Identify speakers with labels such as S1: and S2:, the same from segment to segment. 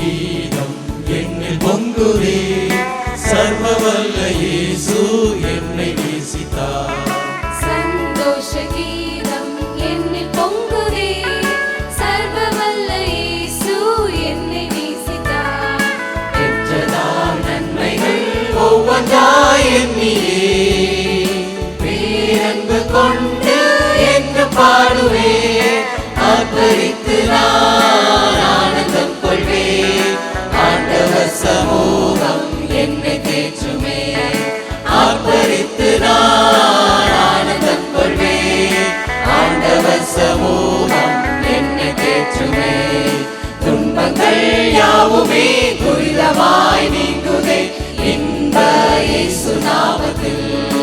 S1: கீதம் என்னில் பொங்குதே சர்வவல்ல இயேசு என்னை நேசித்தார்.
S2: சந்தோஷ கீதம் என்னில் பொங்குதே சர்வவல்ல இயேசு என்னை நேசித்தார். பெற்றதாம் நன்மைகள் ஒவ்வொன்றாய் எண்ணியே பேரன்பு கொண்டு என்று பாடுவேன் துன்பங்கள் யாவுமே துரிதமாய் நீங்குதே. இன்ப இயேசு நாமத்தில்.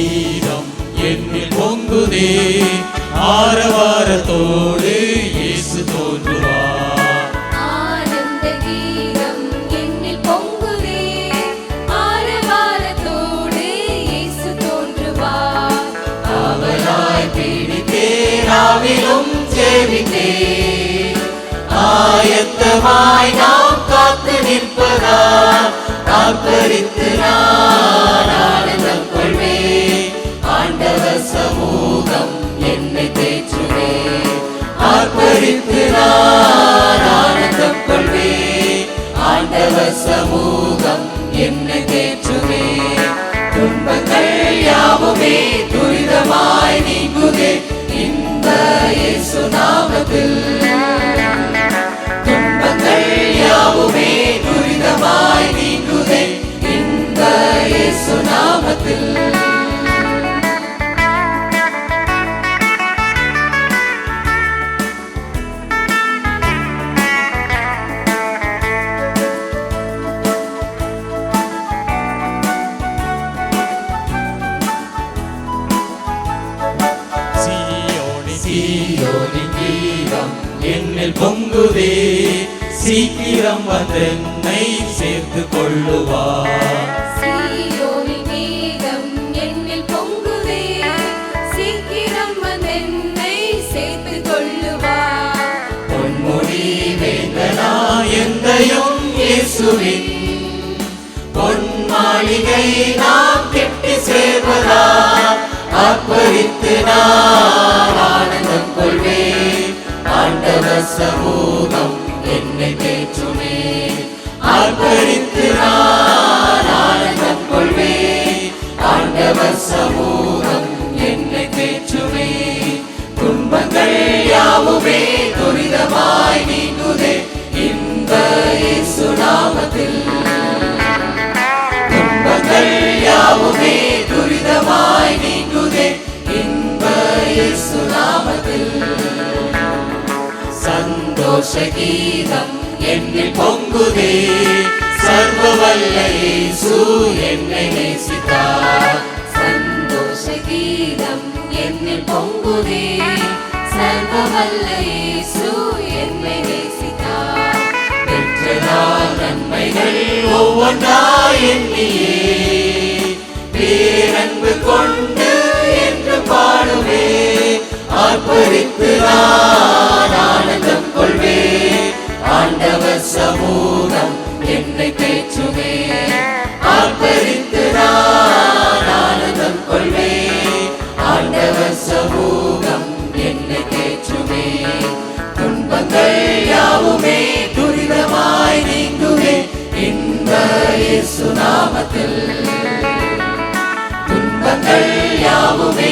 S2: கீதம் என்னில் பொங்குதே. ஆரவாரத்தோடு இயேசு தோன்றுவார்.
S1: ஆனந்த கீதம் என்னில் பொங்குதே. ஆரவாரத்தோடு இயேசு தோன்றுவார்.
S2: அவளாய் பீடித்தேராவிலும் ஜெபித்தே ஆயத்தமாய் நாம் காத்து நிற்பதா ஆர்ப்பரித்து நான் சமூகம் என்னை தேற்றுவே. ஆர்ப்பரித்து நான் ஆனந்தம் கொள்வே. ஆண்டவர் சமூகம் என்னை தேற்றுவே. துன்பங்கள் யாவுமே துரிதமாய் நீங்குதே. இந்த இயேசு கீதம் என்னில் பொங்குதே. சீக்கிரம் வந்தென்னை சேர்த்து கொள்ளுவார். பொன் மாளிகை நாம் கெட்டி சேர்வதா? ஆர்ப்பரித்து நான் ஆண்டவர் சமூகம் என்னை தேற்றுமே. ஆர்ப்பரித்து நான் ஆனந்தம் கொள்வே. ஆண்டவர் சமூகம் என்னை தேற்றுமே. துன்பங்கள் யாவுமே துரிதமாய் நீங்குதே. இந்த சுனாமத்தில் துன்பங்கள் யாவுமே துரிதமாய் நீங்குதே. இன்ப சுனாமத்தில் நாமத்தில் என்னில் பொங்குதே. சர்வ வல்ல இயேசு என்னை நேசித்தார்.
S1: சந்தோஷ கீதம் என்னில் பொங்குதே. சர்வ வல்ல இயேசு என்னை நேசித்தார்.
S2: பெற்றதால் நன்மைகள் ஒவ்வொன்றாய் எண்ணியே. பேரன்பு கொண்டு என்று பாடுவே ஆர்ப்பரித்து நான் சமூகம் என்னை பேச்சுவே ஆர்ப்பரித்து நான் ஆனந்தம் கொள்வே. ஆண்டவர் சமூகம் என்னை தேற்றுமே துன்பங்கள் யாவுமே துரிதமாய் நீங்குமே. இந்த இயேசு நாமத்தில். துன்பங்கள் யாவுமே